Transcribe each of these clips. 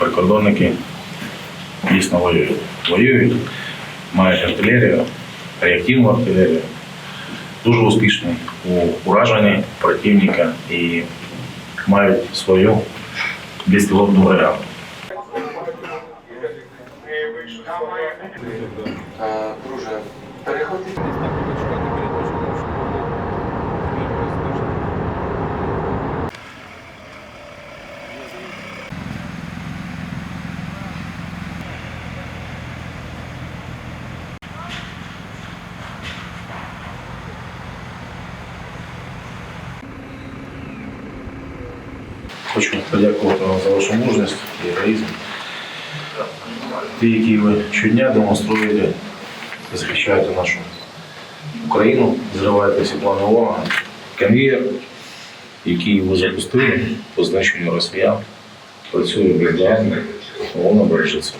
прикордонники дійсно воюють. Воюють, мають артилерію, реактивну артилерію. Дуже успішні у ураженні противника і мають свою безпілотну бригаду. Е, Друже, переходи. Хочу подякувати вам за вашу мужність і героїзм. Ті, які ви щодня демонструєте, захищаєте нашу Україну, зриваєте всі плани ворога. Конвієр, який ви запустили по знищенню росіян, працює ідеально, воно бережить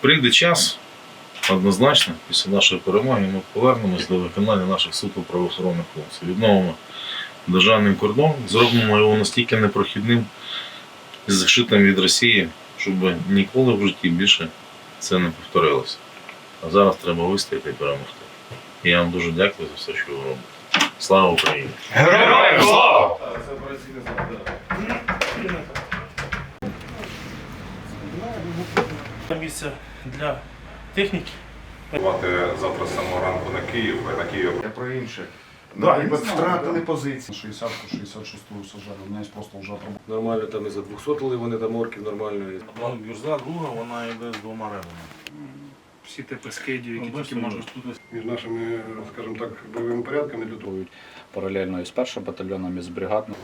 Прийде час, однозначно, після нашої перемоги ми повернемось до виконання наших суто правоохоронних функцій. Відновимо державний кордон, зробимо його настільки непрохідним і зашитим від Росії, щоб ніколи в житті більше це не повторилося. А зараз треба вистояти і перемогти. І я вам дуже дякую за все, що ви робите. Слава Україні! Героям слава! Місце для техніки. Завтра з самого ранку на Київ, на Київ Я про інше. Да, Ми і втратили позиції. 60-ку, 66-ю сажали. У мене просто вже проблема. Нормально там і за 200 ли вони там орків нормально. Гюрза, друга, вона йде з двома ребами. Всі типи скидів, які тільки можуть. тут між нашими, скажімо так, бойовими порядками того. Паралельно із першим батальйоном, із бригадним.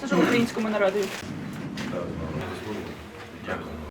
Служу українському народу. Українському